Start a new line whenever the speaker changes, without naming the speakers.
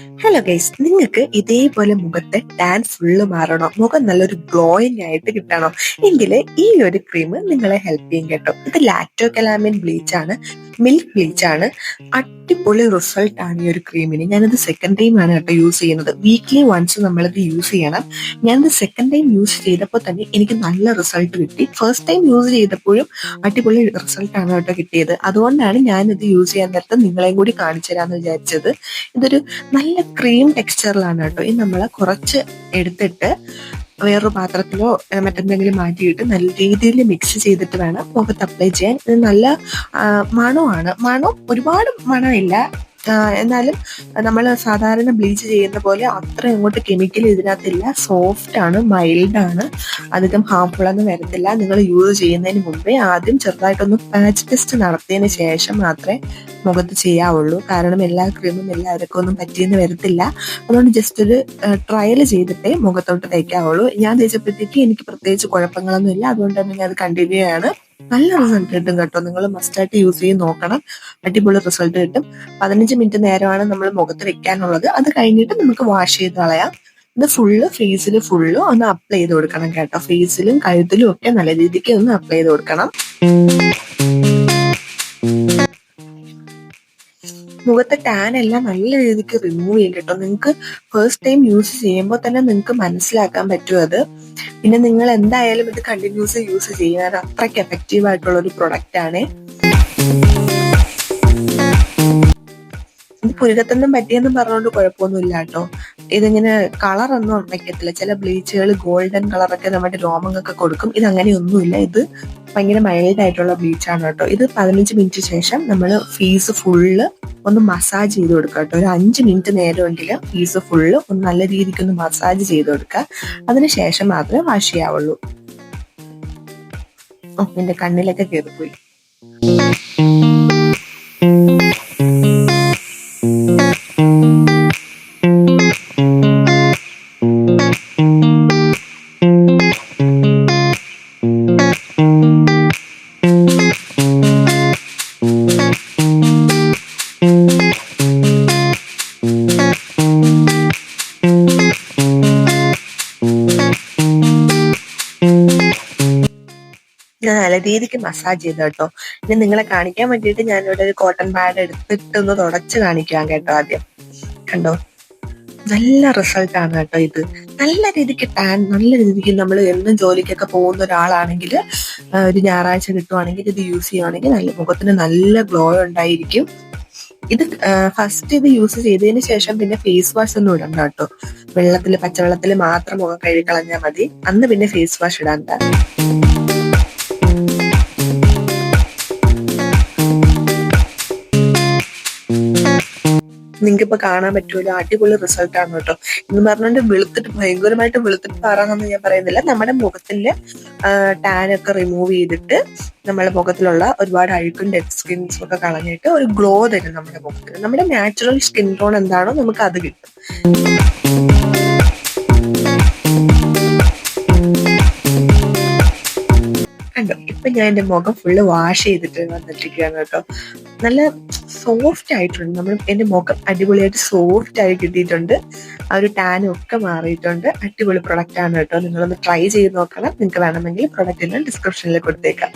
Hello guys നിങ്ങൾക്ക് ഇതേപോലെ മുഖത്തെ ടാൻ ഫുള്ള് മാറണോ? മുഖം നല്ലൊരു ഗ്ലോയിങ് ആയിട്ട് കിട്ടണോ? എങ്കിൽ ഈ ഒരു ക്രീം നിങ്ങളെ ഹെൽപ്പ് ചെയ്യും കേട്ടോ. ഇത് ലാക്ടോ കലാമിൻ ബ്ലീച്ച് ആണ്. മിൽക്ക് ബ്ലീച്ച് ആണ് അടിപൊളി റിസൾട്ട് ആണ് ഈ ഒരു ക്രീമിന്. ഞാനിത് സെക്കൻഡ് ടൈം ആണ് കേട്ടോ യൂസ് ചെയ്യുന്നത്. വീക്ക്ലി വൺസ് നമ്മളിത് യൂസ് ചെയ്യണം. ഞാനിത് സെക്കൻഡ് ടൈം യൂസ് ചെയ്തപ്പോൾ തന്നെ എനിക്ക് നല്ല റിസൾട്ട് കിട്ടി. ഫസ്റ്റ് ടൈം യൂസ് ചെയ്തപ്പോഴും അടിപൊളി റിസൾട്ട് ആണ് കേട്ടോ കിട്ടിയത്. അതുകൊണ്ടാണ് ഞാനിത് യൂസ് ചെയ്യാൻ നേരത്തെ നിങ്ങളെയും കൂടി കാണിച്ചു തരാമെന്ന് വിചാരിച്ചത്. ഇതൊരു നല്ല ക്രീം ടെക്സ്ചറിലാണ് കേട്ടോ. ഇത് നമ്മൾ കുറച്ച് എടുത്തിട്ട് വേറൊരു പാത്രത്തിലോ മറ്റെന്തെങ്കിലും മാറ്റിയിട്ട് നല്ല രീതിയിൽ മിക്സ് ചെയ്തിട്ട് വേണം മുഖത്ത് അപ്ലൈ ചെയ്യാൻ. ഇത് നല്ല മണമാണ്. മണം ഒരുപാട് മണമില്ല. എന്നാലും നമ്മൾ സാധാരണ ബ്ലീച്ച് ചെയ്യുന്ന പോലെ അത്ര അങ്ങോട്ട് കെമിക്കൽ ഇതിനകത്തില്ല. സോഫ്റ്റ് ആണ് മൈൽഡ് ആണ്. അധികം ഹാർംഫുൾ ഒന്നും വരത്തില്ല. നിങ്ങൾ യൂസ് ചെയ്യുന്നതിന് മുമ്പേ ആദ്യം ചെറുതായിട്ടൊന്ന് പാച്ച് ടെസ്റ്റ് നടത്തിയതിന് ശേഷം മാത്രമേ മുഖത്ത് ചെയ്യാവുള്ളൂ. കാരണം എല്ലാ ക്രീമും എല്ലാവർക്കും ഒന്നും പറ്റിയെന്ന് വരത്തില്ല. അതുകൊണ്ട് ജസ്റ്റ് ഒരു ട്രയൽ ചെയ്തിട്ടേ മുഖത്തോട്ട് തയ്ക്കാവുള്ളൂ ഞാൻ തേച്ചപ്പോഴത്തേക്ക് എനിക്ക് പ്രത്യേകിച്ച് കുഴപ്പങ്ങളൊന്നും ഇല്ല അതുകൊണ്ട് തന്നെ ഞാൻ അത് കണ്ടിന്യൂ ആണ് നല്ല റിസൾട്ട് കിട്ടും കേട്ടോ. നിങ്ങൾ മസ്റ്റായിട്ട് യൂസ് ചെയ്ത് നോക്കണം. അടിപൊളി റിസൾട്ട് കിട്ടും. പതിനഞ്ച് മിനിറ്റ് നേരമാണ് നമ്മൾ മുഖത്ത് വെക്കാനുള്ളത്. അത് കഴിഞ്ഞിട്ട് നമുക്ക് വാഷ് ചെയ്ത് കളയാം. ഇത് ഫുള്ള് ഫേസിൽ ഫുള്ള് ഒന്ന് അപ്ലൈ ചെയ്ത് കൊടുക്കണം കേട്ടോ. ഫേസിലും കഴുത്തിലും ഒക്കെ നല്ല രീതിക്ക് ഒന്ന് അപ്ലൈ ചെയ്ത് കൊടുക്കണം. മുഖത്തെ ടാൻ എല്ലാം നല്ല രീതിക്ക് റിമൂവ് ചെയ്യും കേട്ടോ നിങ്ങൾക്ക് ഫസ്റ്റ് ടൈം യൂസ് ചെയ്യുമ്പോൾ തന്നെ നിങ്ങൾക്ക് മനസ്സിലാക്കാൻ പറ്റും അത്. പിന്നെ നിങ്ങൾ എന്തായാലും ഇത് കണ്ടിന്യൂസ് യൂസ് ചെയ്യുക. അത് അത്രയ്ക്ക് എഫക്റ്റീവ് ആയിട്ടുള്ള ഒരു പ്രൊഡക്റ്റ് ആണ്. പുരുകത്തൊന്നും പറ്റിയെന്നും പറഞ്ഞുകൊണ്ട് കുഴപ്പമൊന്നുമില്ല കേട്ടോ ഇതിങ്ങനെ കളറൊന്നും ഉണ്ടാക്കത്തില്ല ചില ബ്ലീച്ചുകൾ ഗോൾഡൻ കളറൊക്കെ നമ്മുടെ രോമങ്ങൾക്ക് കൊടുക്കും. ഇത് അങ്ങനെയൊന്നുമില്ല ഇത് ഭയങ്കര മൈൽഡ് ആയിട്ടുള്ള ബ്ലീച്ച് ആണ് കേട്ടോ. ഇത് പതിനഞ്ച് മിനിറ്റ് ശേഷം നമ്മൾ ഫീസ് ഫുള്ള് ഒന്ന് മസാജ് ചെയ്ത് കൊടുക്കുക കേട്ടോ. ഒരു അഞ്ച് മിനിറ്റ് നേരമെങ്കിലും ഫീസ് ഫുള്ള് ഒന്ന് നല്ല രീതിക്ക് ഒന്ന് മസാജ് ചെയ്ത് കൊടുക്കുക. അതിനുശേഷം മാത്രമേ വാഷ് ചെയ്യാവുള്ളൂ. ഓ എന്റെ കണ്ണിലൊക്കെ കയറിപ്പോയി ഞാൻ നല്ല രീതിക്ക് മസാജ് ചെയ്തു കേട്ടോ. ഇനി നിങ്ങളെ കാണിക്കാൻ വേണ്ടിയിട്ട് ഞാൻ ഇവിടെ ഒരു കോട്ടൺ പാഡ് എടുത്തിട്ട് ഒന്ന് തുടച്ച് കാണിക്കാം കേട്ടോ ആദ്യം. കണ്ടോ? നല്ല റിസൾട്ട് ആണ് കേട്ടോ ഇത്. നല്ല രീതിക്ക് ടാൻ നല്ല രീതിക്ക് നമ്മൾ എന്നും ജോലിക്കൊക്കെ പോകുന്ന ഒരാളാണെങ്കിൽ ഒരു ഞായറാഴ്ച കിട്ടുവാണെങ്കിൽ ഇത് യൂസ് ചെയ്യുവാണെങ്കിൽ നല്ല മുഖത്തിന് നല്ല ഗ്ലോ ഉണ്ടായിരിക്കും. ഇത് ഫസ്റ്റ് ഇത് യൂസ് ചെയ്തതിന് ശേഷം പിന്നെ ഫേസ് വാഷ് ഒന്നും ഇടണ്ട കേട്ടോ. വെള്ളത്തിൽ പച്ചവെള്ളത്തിൽ മാത്രം മുഖം കഴുകി കളഞ്ഞാൽ മതി. അന്ന് പിന്നെ ഫേസ് വാഷ് ഇടണ്ട. നിങ്ങൾക്ക് ഇപ്പൊ കാണാൻ പറ്റുമല്ലോ അടിപൊളി റിസൾട്ട് ആണ് കേട്ടോ എന്ന് പറഞ്ഞുകൊണ്ട് വെളുത്തിട്ട് ഭയങ്കരമായിട്ട് വെളുത്തിട്ട് പാറാന്നൊന്നും ഞാൻ പറയുന്നില്ല. നമ്മുടെ മുഖത്തിന്റെ ടാൻ ഒക്കെ റിമൂവ് ചെയ്തിട്ട് നമ്മുടെ മുഖത്തിലുള്ള ഒരുപാട് അഴുക്കും ഡെഡ് സ്കിൻസും ഒക്കെ കളഞ്ഞിട്ട് ഒരു ഗ്ലോ തരും നമ്മുടെ മുഖത്തിന് നമ്മുടെ നാച്ചുറൽ സ്കിൻ ടോൺ എന്താണോ നമുക്ക് അത് കിട്ടും. കണ്ടോ? ഇപ്പൊ ഞാൻ എന്റെ മുഖം ഫുള്ള് വാഷ് ചെയ്തിട്ട് വന്നിട്ടിരിക്കുകയാണ് കേട്ടോ. നല്ല സോഫ്റ്റ് ആയിട്ടുണ്ട്. നമ്മൾ എന്റെ മുഖം അടിപൊളിയായിട്ട് സോഫ്റ്റ് ആയി കിട്ടിയിട്ടുണ്ട്. ആ ഒരു ടാനും ഒക്കെ മാറിയിട്ടുണ്ട്. അടിപൊളി പ്രൊഡക്റ്റ് ആണ് കേട്ടോ. നിങ്ങളൊന്ന് ട്രൈ ചെയ്ത് നോക്കണം. നിങ്ങൾക്ക് വേണമെങ്കിൽ പ്രൊഡക്റ്റിന് ഡിസ്ക്രിപ്ഷനിൽ കൊടുത്തേക്കാം.